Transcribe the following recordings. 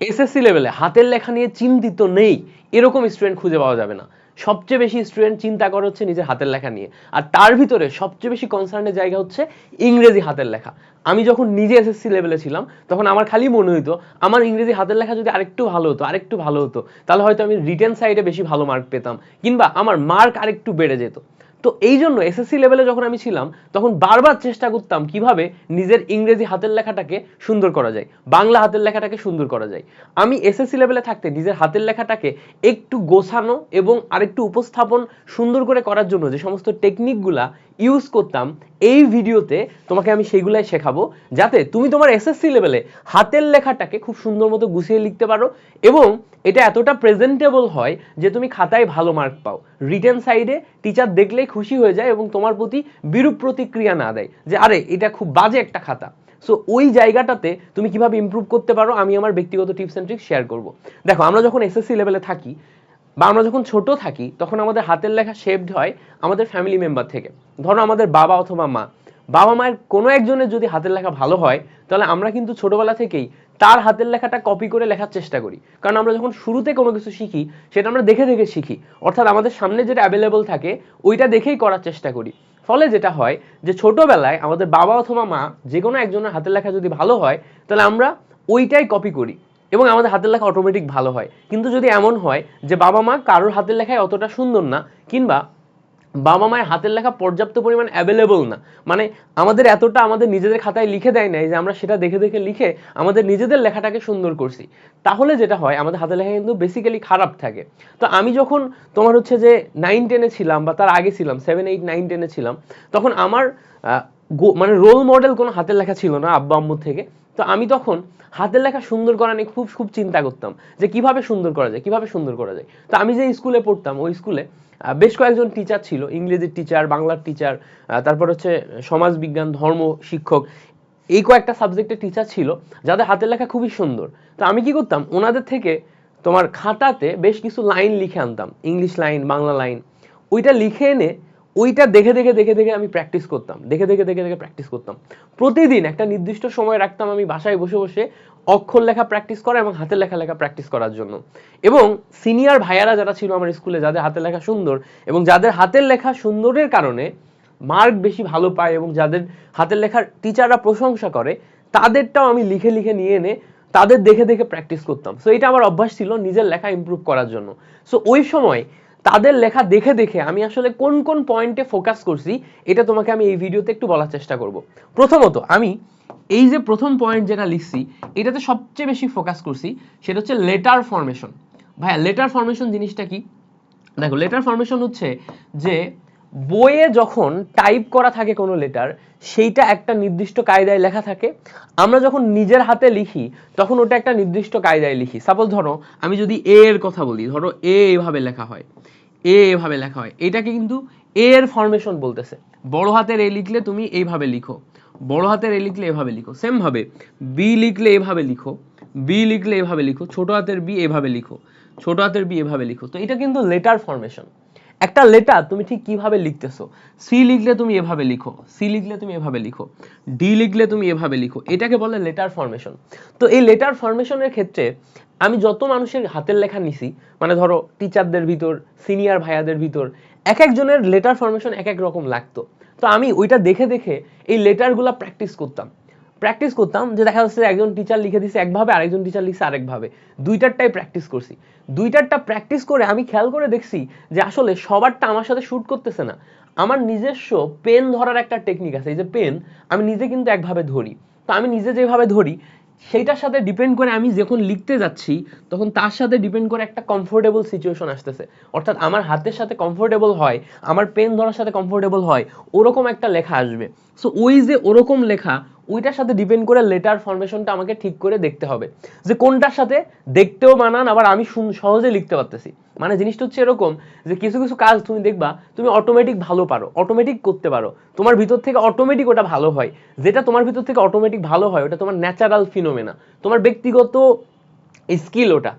SSC লেভেলে হাতের লেখা নিয়ে চিন্তিত নেই, এরকম স্টুডেন্ট খুঁজে পাওয়া যাবে না। সবচেয়ে বেশি স্টুডেন্ট চিন্তা করে হচ্ছে নিজের হাতের লেখা নিয়ে। আর তার ভিতরে সবচেয়ে বেশি কনসার্নের জায়গা হচ্ছে ইংরেজি হাতের লেখা। আমি যখন নিজে এসএসসি লেভেলে ছিলাম, তখন আমার খালি মনে হতো আমার ইংরেজি হাতের লেখা যদি আরেকটু ভালো হতো, আরেকটু ভালো হতো, তাহলে হয়তো আমি রিটেন সাইডে বেশি ভালো মার্ক পেতাম, কিংবা আমার মার্ক আরেকটু বেড়ে যেত। তো এই জন্য এসএসসি লেভেলে যখন আমি ছিলাম, তখন বারবার চেষ্টা করতাম কীভাবে নিজের ইংরেজি হাতের লেখাটাকে সুন্দর করা যায়, বাংলা হাতের লেখাটাকে সুন্দর করা যায়। আমি এসএসসি লেভেলে থাকতে নিজের হাতের লেখাটাকে একটু গোছানো এবং আরেকটু উপস্থাপন সুন্দর করে করার জন্য যে সমস্ত টেকনিকগুলা ইউজ করতাম, এই ভিডিওতে তোমাকে আমি সেগুলাই শেখাবো। যাতে তুমি তোমার এসএসসি লেভেলে হাতের লেখাটাকে খুব সুন্দর মতো গুছিয়ে লিখতে পারো এবং এটা এতটা প্রেজেন্টেবল হয় যে তুমি খাতায় ভালো মার্ক পাও। রিটেন সাইডে টিচার দেখলেই খুশি হয়ে যায় এবং তোমার প্রতি বিরূপ প্রতিক্রিয়া না দেয় যে, আরে, এটা খুব বাজে একটা খাতা। সো ওই জায়গাটাতে তুমি কীভাবে ইমপ্রুভ করতে পারো, আমি আমার ব্যক্তিগত টিপস অ্যান্ড ট্রিক্স শেয়ার করব। দেখো, আমরা যখন এসএসসি লেভেলে থাকি বা আমরা যখন ছোট থাকি, তখন আমাদের হাতের লেখা শেপড হয় আমাদের ফ্যামিলি মেম্বার থেকে। ধরো আমাদের বাবা অথবা মা। বাবা মায়ের কোনো একজনের যদি হাতের লেখা ভালো হয়, তাহলে আমরা কিন্তু ছোটবেলা থেকেই তার হাতের লেখাটা কপি করে লেখার চেষ্টা করি। কারণ আমরা যখন শুরুতে কোনো কিছু শিখি, সেটা আমরা দেখে দেখে শিখি। অর্থাৎ আমাদের সামনে যেটা অ্যাভেলেবল থাকে, ওইটা দেখেই করার চেষ্টা করি। ফলে যেটা হয় যে ছোটবেলায় আমাদের বাবা অথবা মা যে কোনো একজনের হাতের লেখা যদি ভালো হয়, তাহলে আমরা ওইটাই কপি করি। এবং আমাদের হাতের লেখা অটোমেটিক ভালো হয়। কিন্তু যদি এমন হয় যে বাবা মা কারোর হাতের লেখায় অতটা সুন্দর না, কিংবা বাবা মায়ের হাতের লেখা পর্যাপ্ত পরিমাণ অ্যাভেলেবল না মানে আমাদের এতটা আমাদের নিজেদের খাতায় লিখে দেয় নাই যে আমরা সেটা দেখে দেখে লিখে আমাদের নিজেদের লেখাটাকে সুন্দর করছি, তাহলে যেটা হয়, আমাদের হাতের লেখা কিন্তু বেসিক্যালি খারাপ থাকে। তো আমি যখন তোমার হচ্ছে যে নাইন টেনে ছিলাম বা তার আগে ছিলাম সেভেন এইট নাইন টেনে ছিলাম, তখন আমার মানে রোল মডেল কোনো হাতের লেখা ছিল না আব্বা আম্মুর থেকে। তো আমি তখন হাতের লেখা সুন্দর করা নিয়ে খুব খুব চিন্তা করতাম যে কীভাবে সুন্দর করা যায়, কীভাবে সুন্দর করা যায়। তো আমি যে স্কুলে পড়তাম, ওই স্কুলে বেশ কয়েকজন টিচার ছিল, ইংরেজির টিচার বাংলার টিচার তারপর হচ্ছে সমাজ বিজ্ঞান, ধর্ম, শিক্ষক, এই কয়েকটা সাবজেক্টের টিচার ছিল, যাদের হাতের লেখা খুবই সুন্দর। তো আমি কি করতাম, ওনাদের থেকে তোমার খাতাতে বেশ কিছু লাইন লিখে আনতাম ইংলিশ লাইন বাংলা লাইন ওইটা লিখে এনে ওইটা দেখে দেখে দেখে দেখে আমি প্র্যাকটিস করতাম। দেখে দেখে দেখে দেখে প্র্যাকটিস করতাম। প্রতিদিন একটা নির্দিষ্ট সময় রাখতাম আমি বাসায় বসে বসে অক্ষর লেখা প্র্যাকটিস করা এবং হাতের লেখা লেখা প্র্যাকটিস করার জন্য। এবং সিনিয়র ভাইয়ারা যারা ছিল আমার স্কুলে যাদের হাতের লেখা সুন্দর এবং যাদের হাতের লেখা সুন্দরের কারণে মার্ক বেশি ভালো পায় এবং যাদের হাতের লেখার টিচাররা প্রশংসা করে, তাদেরটাও আমি লিখে লিখে নিয়ে এনে তাদের দেখে দেখে প্র্যাকটিস করতাম। সো এটা আমার অভ্যাস ছিল নিজের লেখা ইমপ্রুভ করার জন্য। সো ওই সময় তাদের লেখা দেখে দেখে আমি আসলে কোন কোন পয়েন্টে ফোকাস করছি, এটা তোমাকে আমি এই ভিডিওতে একটু বলার চেষ্টা করব। প্রথমত, আমি এই যে প্রথম পয়েন্ট যেটা লিখছি, এটাতে সবচেয়ে বেশি ফোকাস করছি, সেটা হচ্ছে লেটার ফর্মেশন ভাইয়া লেটার ফর্মেশন জিনিসটা কি? দেখো লেটার ফর্মেশন হচ্ছে যে বইয়ে যখন টাইপ করা থাকে কোনো লেটার সেইটা একটা নির্দিষ্ট কায়দায় লেখা থাকে। আমরা যখন নিজের হাতে লিখি, তখন ওটা একটা নির্দিষ্ট কায়দায় লিখি। সাপোজ ধরো, আমি যদি এ এর কথা বলি, ধরো এ এভাবে লেখা হয় এ এভাবে লেখা হয়, এটাকে কিন্তু এ এর ফরমেশন বলতেছে। বড় হাতের এ লিখলে তুমি এইভাবে লিখো, বড় হাতের এ লিখলে এভাবে লিখো। সেম ভাবে বি লিখলে এভাবে লিখো বি লিখলে এভাবে লিখো, ছোট হাতের বি এভাবে লিখো, ছোট হাতের বি এভাবে লিখো। তো এটা কিন্তু লেটার ফরমেশন একটা লেটার তুমি ঠিক কীভাবে লিখতেছো? সি লিখলে তুমি এভাবে লিখো সি লিখলে তুমি এভাবে লিখো ডি লিখলে তুমি এভাবে লিখো, এটাকে বলে লেটার ফরমেশন তো এই লেটার ফরমেশনের ক্ষেত্রে আমি যত মানুষের হাতের লেখা নিছি মানে ধরো টিচারদের ভিতর সিনিয়র ভাইয়াদের ভিতর এক একজনের লেটার ফরমেশন এক এক রকম লাগতো। তো আমি ওইটা দেখে দেখে এই লেটারগুলো প্র্যাকটিস করতাম। প্র্যাকটিস করতাম যে দেখা যাচ্ছে একজন টিচার লিখে দিছে একভাবে, আরেকজন টিচার লিখছে আরেকভাবে। দুইটারটাই প্র্যাকটিস করছি। দুইটারটা প্র্যাকটিস করে আমি খেয়াল করে দেখছি যে আসলে সবারটা আমার সাথে শ্যুট করতেছে না। আমার নিজস্ব পেন ধরার একটা টেকনিক আছে। এই যে পেন আমি নিজে কিন্তু একভাবে ধরি। তো আমি নিজে যেভাবে ধরি, সেইটার সাথে ডিপেন্ড করে আমি যখন লিখতে যাচ্ছি, তখন তার সাথে ডিপেন্ড করে একটা কমফোর্টেবল সিচুয়েশন আসতেছে। অর্থাৎ আমার হাতের সাথে কমফোর্টেবল হয়, আমার পেন ধরার সাথে কমফোর্টেবল হয়, ওরকম একটা লেখা আসবে। সো ওই যে ওরকম লেখা ওইটার সাথে ডিপেন্ড করে লেটার ফরমেশনটা আমাকে ঠিক করে দেখতে হবে। যে কোনটার সাথে দেখতেও মানান আবার আমি সহজে লিখতে পারতেছি। মানে জিনিসটা হচ্ছে এরকম যে কিছু কিছু কাজ তুমি দেখবা, তুমি অটোমেটিক ভালো পারো অটোমেটিক করতে পারো। তোমার ভিতর থেকে অটোমেটিক ওটা ভালো হয়। যেটা তোমার ভিতর থেকে অটোমেটিক ভালো হয়, ওটা তোমার ন্যাচারাল ফিনোমেনা তোমার ব্যক্তিগত স্কিল ওটা।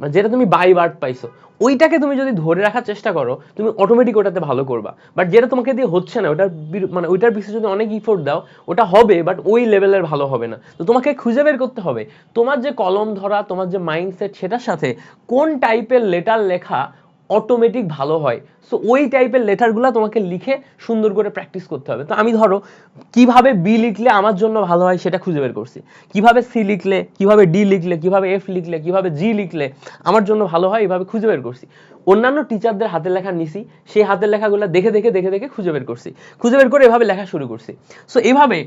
মানে যেটা তুমি বাই বার্ড পাইছো। ওইটাকে তুমি যদি ধরে রাখার চেষ্টা করো, তুমি অটোমেটিক ওটাতে ভালো করবা। বাট যেটা তোমাকে দিয়ে হচ্ছে না, ওটার মানে ওইটার পিছনে যদি অনেক ইফোর্ট দাও, ওটা হবে বাট ওই লেভেলের ভালো হবে না। তো তোমাকে খুঁজে বের করতে হবে। তোমার যে কলম ধরা, তোমার যে মাইন্ডসেট সেটার সাথে কোন টাইপের লেটার লেখা অটোমেটিক ভালো হয়। সো ওই টাইপের লেটারগুলো তোমাকে লিখে সুন্দর করে প্র্যাকটিস করতে হবে। তো আমি ধরো, কীভাবে বি লিখলে আমার জন্য ভালো হয় সেটা খুঁজে বের করছি। কীভাবে সি লিখলে, কীভাবে ডি লিখলে, কীভাবে এফ লিখলে, কীভাবে জি লিখলে আমার জন্য ভালো হয় এইভাবে খুঁজে বের করছি। অন্যান্য টিচারদের হাতের লেখা নিছি, সেই হাতের লেখাগুলো দেখে দেখে দেখে দেখে খুঁজে বের করছি। খুঁজে বের করে এভাবে লেখা শুরু করছি। সো এভাবে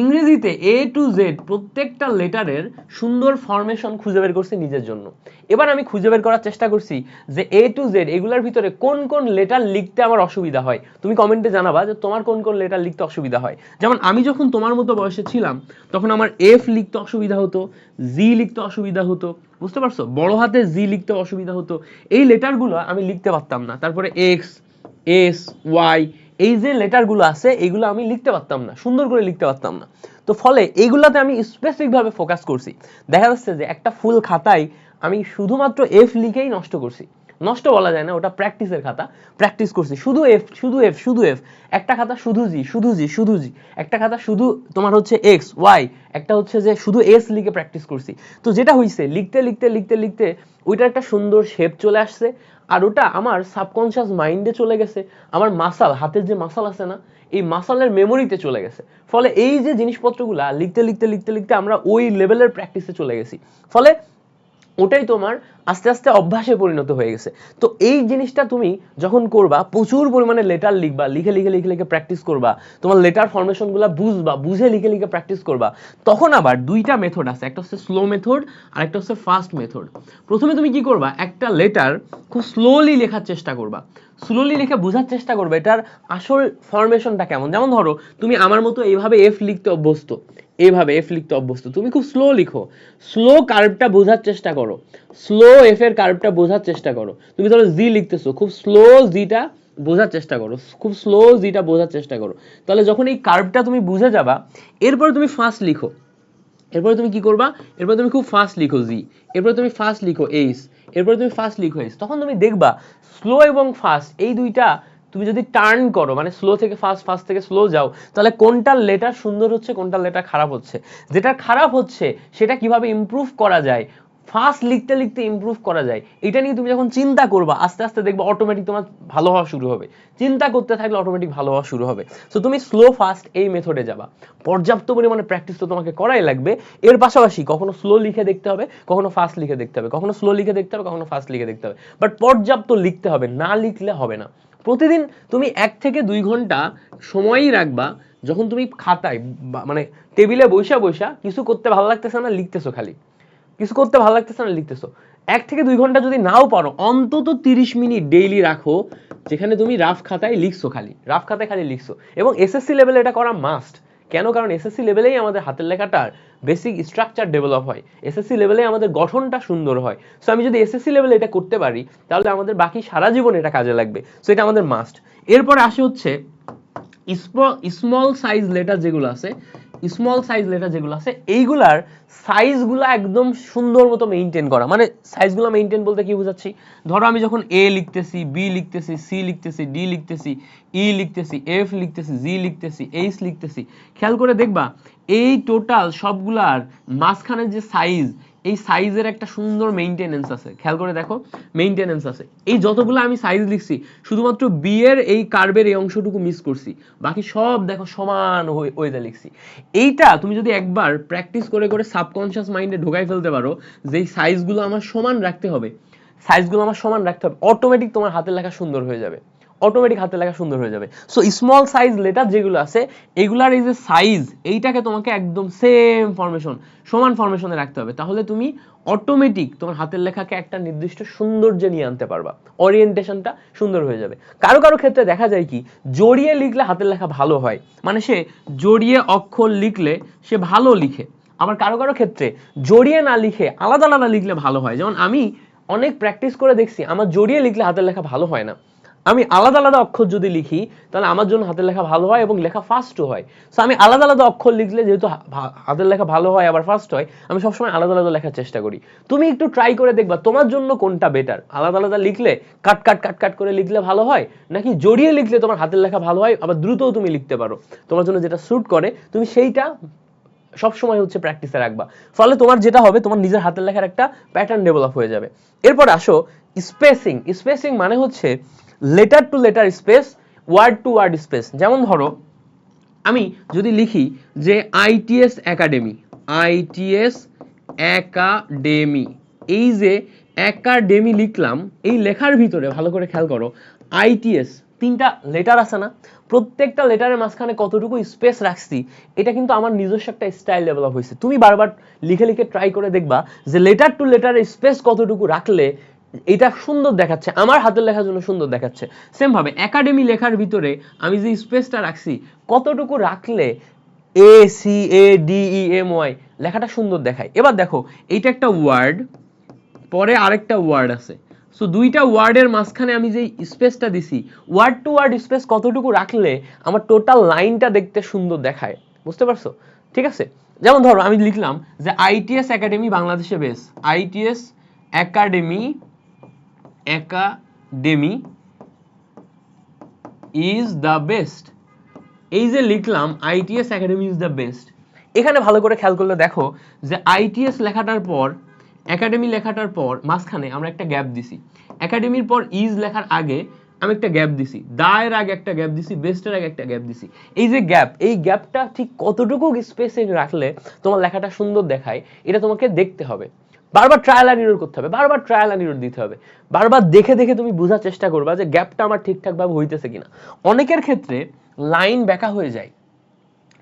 ইংরেজিতে এ টু জেড প্রত্যেকটা লেটারের সুন্দর ফরমেশন খুঁজে বের করছি নিজের জন্য। এবার আমি খুঁজে বের করার চেষ্টা করছি যে এ টু জেড এগুলোর ভিতরে কোন কোন লেটার লিখতে আমার অসুবিধা হয়। তুমি কমেন্টে জানাবা যে তোমার কোন কোন লেটার লিখতে অসুবিধা হয়। যেমন আমি যখন তোমার মতো বয়সে ছিলাম, তখন আমার এফ লিখতে অসুবিধা হতো জি লিখতে অসুবিধা হতো, বুঝতে পারছ? বড় হাতে জি লিখতে অসুবিধা হতো। এই লেটারগুলো আমি লিখতে পারতাম না। তারপরে এক্স এস ওয়াই এই যে লেটারগুলো আছে, এগুলো আমি লিখতে পারতাম না, সুন্দর করে লিখতে পারতাম না। তো ফলে এইগুলাতে আমি স্পেসিফিকভাবে ফোকাস করছি। দেখা যাচ্ছে যে একটা ফুল খাতায় আমি শুধুমাত্র এফ লিখেই নষ্ট করছি। নষ্ট বলা যায় না, ওটা প্র্যাকটিসের খাতা। প্র্যাকটিস করছি, শুধু এফ শুধু এফ শুধু এফ একটা খাতা শুধু জি শুধু জি শুধু জি একটা খাতা শুধু তোমার হচ্ছে এক্স ওয়াই একটা হচ্ছে যে শুধু এস লিখে প্র্যাকটিস করছি। তো যেটা হইছে, লিখতে লিখতে লিখতে লিখতে ওইটার একটা সুন্দর শেপ চলে আসছে। আর ওটা আমার সাবকনশিয়াস মাইন্ডে চলে গেছে। আমার মাসাল হাতের যে মাসাল আছে না, এই মাসালের মেমোরিতে চলে গেছে। ফলে এই যে জিনিসপত্রগুলা লিখতে লিখতে লিখতে লিখতে আমরা ওই লেভেলের প্র্যাকটিসে চলে গেছি। ফলে ওটাই তোমার আস্তে আস্তে অভ্যাসে পরিণত হয়ে গেছে। তো এই জিনিসটা তুমি যখন করবা, প্রচুর পরিমাণে লেটার লিখবা, লিখে লিখে লিখে লিখে প্র্যাকটিস করবা, তোমার লেটার ফরমেশনগুলো বুঝবা, বুঝে, লিখে লিখে প্র্যাকটিস করবা, তখন আবার দুইটা মেথড আছে, একটা হচ্ছে স্লো মেথড আর একটা হচ্ছে ফাস্ট মেথড প্রথমে তুমি কি করবা, একটা লেটার খুব স্লোলি লেখার চেষ্টা করবা। স্লোলি লিখে বোঝার চেষ্টা করবে, এটার আসল ফরমেশনটা কেমন? যেমন ধরো, তুমি আমার মতো এইভাবে এফ লিখতে অভ্যস্ত। এইভাবে এফ লিখতে অভ্যস্ত। তুমি খুব স্লো লিখো। স্লো কার্ভটা বোঝার চেষ্টা করো। স্লো এফ এর কার্ভটা বোঝার চেষ্টা করো। তুমি ধরো জি লিখতেছো, খুব স্লো জিটা বোঝার চেষ্টা করো। খুব স্লো জিটা বোঝার চেষ্টা করো। তাহলে যখন এই কার্ভটা তুমি বুঝে যাবা, এরপর তুমি ফাস্ট লিখো। এরপরে তুমি কি করবা? এরপরে তুমি খুব ফাস্ট লিখো জি এরপরে তুমি ফাস্ট লিখো এইস এরপরে তুমি ফাস্ট লিখো এইস তখন তুমি দেখবা স্লো এবং ফাস্ট এই দুইটা তুমি যদি টার্ন করো মানে স্লো থেকে ফাস্ট ফাস্ট থেকে স্লো যাও, তাহলে কোনটার লেটার সুন্দর হচ্ছে, কোনটার লেটার খারাপ হচ্ছে? যেটা খারাপ হচ্ছে, সেটা কীভাবে ইমপ্রুভ করা যায়? ফাস্ট লিখতে লিখতে ইমপ্রুভ করা যায়। এটা নিয়ে তুমি যখন চিন্তা করবা, আস্তে আস্তে দেখবা অটোমেটিক তোমার ভালো হওয়া শুরু হবে। চিন্তা করতে থাকলে অটোমেটিক ভালো হওয়া শুরু হবে। সো তুমি স্লো ফাস্ট এই মেথডে যাবা। পর্যাপ্ত পরিমাণে প্র্যাকটিস তো তোমাকে করাই লাগবে। এর পাশাপাশি কখনো স্লো লিখে দেখতে হবে, কখনো ফাস্ট লিখে দেখতে হবে। কখনো স্লো লিখে দেখতে হবে, কখনো ফাস্ট লিখে দেখতে হবে। বাট পর্যাপ্ত লিখতে হবে, না লিখলে হবে না। প্রতিদিন তুমি এক থেকে দুই ঘণ্টা সময়ই রাখবা যখন তুমি খাতায় মানে টেবিলে বৈশা বৈশা কিছু করতে ভালো লাগতেছে না লিখতেছো খালি। কিছু করতে ভালো লাগতেছে না লিখতেছো। এক থেকে দুই ঘণ্টা যদি নাও পারো, অন্তত তিরিশ মিনিট ডেইলি রাখো, যেখানে তুমি রাফ খাতায় লিখছো খালি। রাফ খাতায় খালি লিখছো। এবং এসএসসি লেভেলে এটা করা মাস্ট কেন? কারণ এসএসসি লেভেলেই আমাদের হাতের লেখাটার বেসিক স্ট্রাকচার ডেভেলপ হয়। এসএসসি লেভেলে আমাদের গঠনটা সুন্দর হয়। সো আমি যদি এসএসসি লেভেলে এটা করতে পারি, তাহলে আমাদের বাকি সারা জীবন এটা কাজে লাগবে। সো এটা আমাদের মাস্ট এরপর আসে হচ্ছে স্মল সাইজ লেটার যেগুলো আছে স্মল সাইজ লেটার যেগুলো আছে, এইগুলার সাইজগুলো একদম সুন্দর মতো মেনটেন করা। মানে সাইজগুলো মেনটেন বলতে কি বোঝাচ্ছি? ধরো আমি যখন এ লিখতেছি বি লিখতেছি সি লিখতেছি ডি লিখতেছি ই লিখতেছি এফ লিখতেছি জি লিখতেছি এইচ লিখতেছি, খেয়াল করে দেখবা, এই টোটাল সবগুলার মাঝখানের যে সাইজ এই সাইজের একটা সুন্দর মেইনটেনেন্স আছে। খেয়াল করে দেখো মেইনটেনেন্স আছে। এই যতগুলো আমি সাইজ লিখছি, শুধুমাত্র বি এর এই কার্ভের এই অংশটুকু মিস করছি। বাকি সব দেখো সমান ওয়েতে লিখছি। এইটা তুমি যদি একবার প্র্যাকটিস করে করে সাবকনশিয়াস মাইন্ডে ঢোকাই ফেলতে পারো, যে এই সাইজগুলো আমার সমান রাখতে হবে। সাইজগুলো আমার সমান রাখতে হবে অটোমেটিক তোমার হাতের লেখা সুন্দর হয়ে যাবে। অটোমেটিক হাতে লেখা সুন্দর হয়ে যাবে। সো স্মল সাইজ লেটার যেগুলো আছে, এগুলার এই যে সাইজ এইটাকে তোমাকে একদম সেম ফরমেশন সমান ফরমেশনে রাখতে হবে। তাহলে তুমি অটোমেটিক তোমার হাতের লেখাকে একটা নির্দিষ্ট সৌন্দর্যে নিয়ে আনতে পারবা। ওরিয়েন্টেশনটা সুন্দর হয়ে যাবে। কারও কারও ক্ষেত্রে দেখা যায় কি, জড়িয়ে লিখলে হাতের লেখা ভালো হয়। মানে সে জড়িয়ে অক্ষর লিখলে সে ভালো লিখে। আবার কারও কারও ক্ষেত্রে জড়িয়ে না লিখে, আলাদা আলাদা লিখলে ভালো হয়। যেমন আমি অনেক প্র্যাকটিস করে দেখছি, আমার জড়িয়ে লিখলে হাতের লেখা ভালো হয় না। আমি আলাদা আলাদা অক্ষর যদি লিখি, তাহলে আমার জন্য হাতের লেখা ভালো হয় এবং লেখা ফাস্টও হয়। সো আমি আলাদা আলাদা অক্ষর লিখলে যেহেতু হাতের লেখা ভালো হয়, আবার ফাস্ট হয়, আমি সবসময় আলাদা আলাদা লেখার চেষ্টা করি। তুমি একটু ট্রাই করে দেখবা, তোমার জন্য কোনটা বেটার আলাদা আলাদা লিখলে কাট কাট কাট কাট করে লিখলে ভালো হয়? নাকি জড়িয়ে লিখলে তোমার হাতের লেখা ভালো হয়, আবার দ্রুতও তুমি লিখতে পারো? তোমার জন্য যেটা স্যুট করে, তুমি সেইটা সব সময় হচ্ছে প্র্যাকটিসে রাখবা। ফলে তোমার যেটা হবে, তোমার নিজের হাতের লেখার একটা প্যাটার্ন ডেভেলপ হয়ে যাবে। এরপর আসো স্পেসিং স্পেসিং মানে হচ্ছে letter to letter space word to word space যেমন ধরো, আমি যদি লিখি যে আইটিএস একাডেমি আইটিএস একাডেমি এই যে একাডেমি লিখলাম, এই লেখার ভিতরে, ভালো করে খেয়াল করো আইটিএস তিনটা লেটার আছে না? প্রত্যেকটা লেটারের মাঝখানে কতটুকু স্পেস রাখছি, এটা কিন্তু আমার নিজস্ব একটা স্টাইল ডেভেলপ হয়েছে। তুমি বারবার লিখে লিখে ট্রাই করে দেখবা যে লেটার টু লেটারের স্পেস কতটুকু রাখলে এটা সুন্দর দেখাচ্ছে, আমার হাতের লেখার জন্য সুন্দর দেখাচ্ছে। সেম ভাবে একাডেমি লেখার ভিতরে আমি যে স্পেসটা রাখছি, কতটুকু রাখলে A C A D E M Y লেখাটা সুন্দর দেখায়। এবার দেখো, এইটা একটা ওয়ার্ড পরে আরেকটা ওয়ার্ড আছে। সো দুইটা ওয়ার্ডের মাঝখানে আমি যে স্পেসটা দিছি ওয়ার্ড টু ওয়ার্ড স্পেস কতটুকু রাখলে আমার টোটাল লাইনটা দেখতে সুন্দর দেখায়? বুঝতে পারছ? ঠিক আছে? যেমন ধরো, আমি লিখলাম যে আইটিএস একাডেমি বাংলাদেশে base ITS academy academy is the best এই যে লিখলাম ITS academy is the best এখানে ভালো করে খেয়াল করলে দেখো যে আইটিএস লেখাটার পর একাডেমি লেখাটার পর, মাঝখানে আমরা একটা গ্যাপ দিছি। একাডেমির পর ইজ লেখার আগে আমি একটা গ্যাপ দিছি। দা এর আগে একটা গ্যাপ দিছি বেস্টের আগে একটা গ্যাপ দিছি। এই যে গ্যাপ এই গ্যাপটা ঠিক কতটুকু স্পেসে রাখলে তোমার লেখাটা সুন্দর দেখায়, এটা তোমাকে দেখতে হবে। বারবার ট্রায়াল অ্যান্ড ইরোর করতে হবে, বারবার ট্রায়াল অ্যান্ড ইরোর দিতে হবে। বারবার দেখে দেখে তুমি বোঝার চেষ্টা করবা যে গ্যাপটা আমার ঠিকঠাকভাবে হইতেছে কিনা। অনেকের ক্ষেত্রে লাইন ব্যাকা হয়ে যায়।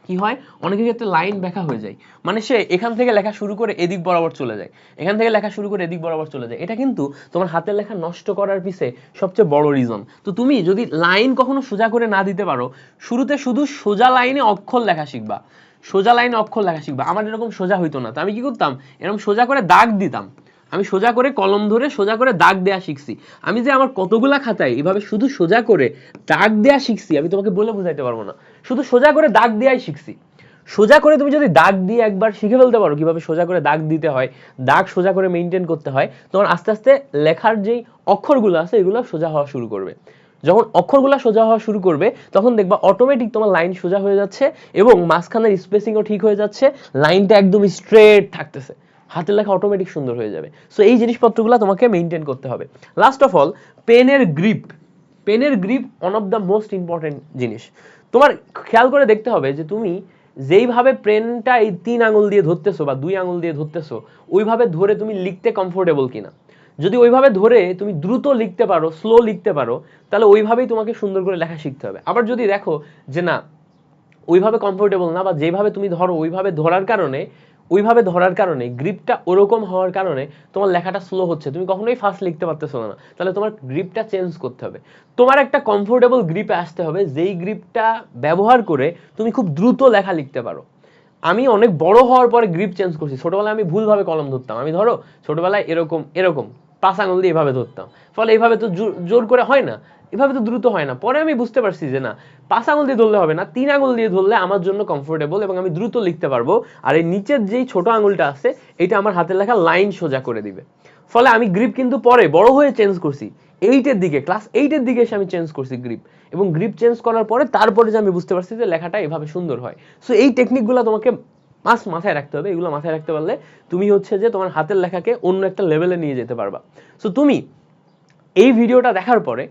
কি হয়? অনেকের ক্ষেত্রে লাইন ব্যাকা হয়ে যায়। মানে সে এখান থেকে লেখা শুরু করে এদিক বরাবর চলে যায়। এখান থেকে লেখা শুরু করে এদিক বরাবর চলে যায়। এটা কিন্তু তোমার হাতের লেখা নষ্ট করার পিছে সবচেয়ে বড় রিজন তো তুমি যদি লাইন কখনো সোজা করে না দিতে পারো, শুরুতে শুধু সোজা লাইনে অক্ষর লেখা শিখবা। সোজা লাইনে অক্ষর লেখা শিখবা। আমার এরকম সোজা হইতো না। তো আমি কি করতাম? এরকম সোজা করে দাগ দিতাম। আমি সোজা করে কলম ধরে সোজা করে দাগ দেয়া শিখছি। আমি যে আমার কতগুলা খাতায় এভাবে শুধু সোজা করে দাগ দেয়া শিখছি, আমি তোমাকে বলে বোঝাইতে পারব না। শুধু সোজা করে দাগ দেয়াই শিখছি। সোজা করে তুমি যদি দাগ দিয়ে একবার শিখে ফেলতে পারো, কীভাবে সোজা করে দাগ দিতে হয়, দাগ সোজা করে মেনটেন করতে হয় তোমার আস্তে আস্তে লেখার যেই অক্ষরগুলো আছে, এগুলো সোজা হওয়া শুরু করবে। যখন অক্ষরগুলো সোজা হওয়া শুরু করবে, তখন দেখবা অটোমেটিক তোমার লাইন সোজা হয়ে যাচ্ছে এবং মাঝখানের স্পেসিংও ঠিক হয়ে যাচ্ছে লাইনটা একদম স্ট্রেট থাকতেছে। হাতের লেখা অটোমেটিক সুন্দর হয়ে যাবে। সো এই জিনিসপত্রগুলো তোমাকে মেনটেন করতে হবে। লাস্ট অফ অল পেনের গ্রিপ পেনের grip one of the most important জিনিস। তোমার খেয়াল করে দেখতে হবে যে তুমি যেইভাবে পেনটা এই তিন আঙুল দিয়ে ধরতেছো বা দুই আঙুল দিয়ে ধরতেছো, ওইভাবে ধরে তুমি লিখতে কমফোর্টেবল কিনা। যদি ওইভাবে ধরে তুমি দ্রুত লিখতে পারো স্লো লিখতে পারো, তাহলে ওইভাবেই তোমাকে সুন্দর করে লেখা শিখতে হবে। আবার যদি দেখো যে না, ওইভাবে কমফোর্টেবল না বা যেভাবে তুমি ধরো ওইভাবে ধরার কারণে, ওইভাবে ধরার কারণে গ্রিপটা ওরকম হওয়ার কারণে তোমার লেখাটা স্লো হচ্ছে। তুমি কখনোই ফাস্ট লিখতে পারতেছো না। তাহলে তোমার গ্রিপটা চেঞ্জ করতে হবে। তোমার একটা কমফোর্টেবল গ্রিপে আসতে হবে, যেই গ্রিপটা ব্যবহার করে তুমি খুব দ্রুত লেখা লিখতে পারো। আমি অনেক বড় হওয়ার পরে গ্রিপ চেঞ্জ করছি। ছোটবেলায় আমি ভুলভাবে কলম ধরতাম। আমি ধরো ছোটবেলায় এরকম এরকম। পাঁচ আঙুল দিয়ে এভাবে ধরতাম। ফলে এইভাবে তো জোর করে হয় না। এভাবে তো দ্রুত হয় না। পরে আমি বুঝতে পারছি যে না পাঁচ আঙুল দিয়ে ধরলে হবে না, তিন আঙুল দিয়ে ধরলে আমার জন্য কমফোর্টেবল এবং আমি দ্রুত লিখতে পারব। আর এই নিচের যেই ছোট আঙুলটা আছে এটা আমার হাতের লেখা লাইন সোজা করে দিবে। ফলে আমি গ্রিপ কিন্তু পরে বড় হয়ে চেঞ্জ করছি। এইটের দিকে ক্লাস এইটের দিকে এসে আমি চেঞ্জ করছি গ্রিপ এবং গ্রিপ চেঞ্জ করার পরে তারপরে যে আমি বুঝতে পারছি যে লেখাটা এভাবে সুন্দর হয়। সো এই টেকনিকগুলো তোমাকে মাস মাথায় রাখতে হবে, এগুলো মাথায় রাখতে পারলে তুমি হচ্ছে যে তোমার হাতের লেখাকে অন্য একটা লেভেলে নিয়ে যেতে পারবা। সো তুমি এই ভিডিওটা দেখার পরে,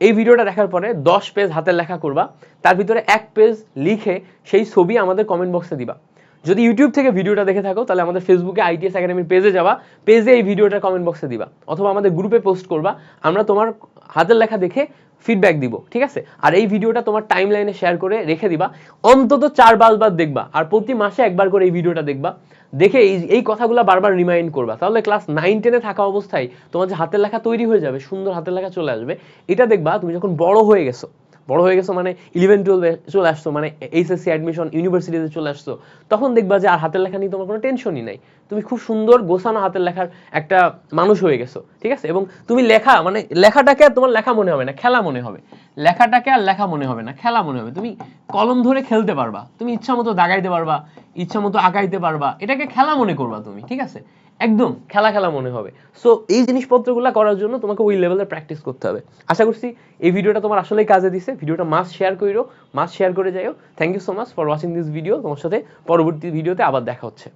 এই ভিডিওটা দেখার পরে দশ পেজ হাতের লেখা করবা, তার ভিতরে এক পেজ লিখে সেই ছবি আমাদের কমেন্ট বক্সে দিবা। যদি ইউটিউব থেকে ভিডিওটা দেখে থাকো, তাহলে আমাদের ফেসবুকে আইটিএস একাডেমির পেজে যাবা পেজে এই ভিডিওটা কমেন্ট বক্সে দিবা, অথবা আমাদের গ্রুপে পোস্ট করবা, আমরা তোমার হাতের লেখা দেখে ফিডব্যাক দিব, ঠিক আছে? আর এই ভিডিওটা তোমার টাইম লাইনে শেয়ার করে রেখে দিবা। অন্তত চার বার দেখবা, আর প্রতি মাসে একবার করে এই ভিডিওটা দেখবা। দেখে এই এই কথাগুলো বারবার রিমাইন্ড করবা। তাহলে ক্লাস নাইন টেনে থাকা অবস্থায় তোমার যে হাতের লেখা তৈরি হয়ে যাবে, সুন্দর হাতের লেখা চলে আসবে, এটা দেখবা তুমি যখন বড় হয়ে গেছো বড় হয়ে গেছো মানে ইলেভেন টুয়েলভে চলে আসছো মানে এইচএসসি অ্যাডমিশন ইউনিভার্সিটিতে চলে আসছো, তখন দেখবা যে আর হাতের লেখা নিয়ে তোমার কোনো টেনশনই নাই। তুমি খুব সুন্দর গোছানো হাতের লেখার একটা মানুষ হয়ে গেছো, ঠিক আছে? এবং তুমি লেখা মানে লেখাটাকে আর তোমার লেখা মনে হবে না, খেলা মনে হবে। লেখাটাকে আর লেখা মনে হবে না, খেলা মনে হবে। তুমি কলম ধরে খেলতে পারবা, তুমি ইচ্ছা মতো দাগাইতে পারবা ইচ্ছা মতো আঁকাইতে পারবা। এটাকে খেলা মনে করবা তুমি, ঠিক আছে? একদম খেলা খেলা মনে হবে। সো এই জিনিসপত্রগুলো করার জন্য তোমাকে ওই লেভেলের প্র্যাকটিস করতে হবে। আশা করছি এই ভিডিওটা তোমার আসলেই কাজে দিছে। ভিডিওটা মাস শেয়ার করিও মাস শেয়ার করে যাইও। Thank you so much for watching this video তোমার সাথে পরবর্তী ভিডিওতে আবার দেখা হচ্ছে।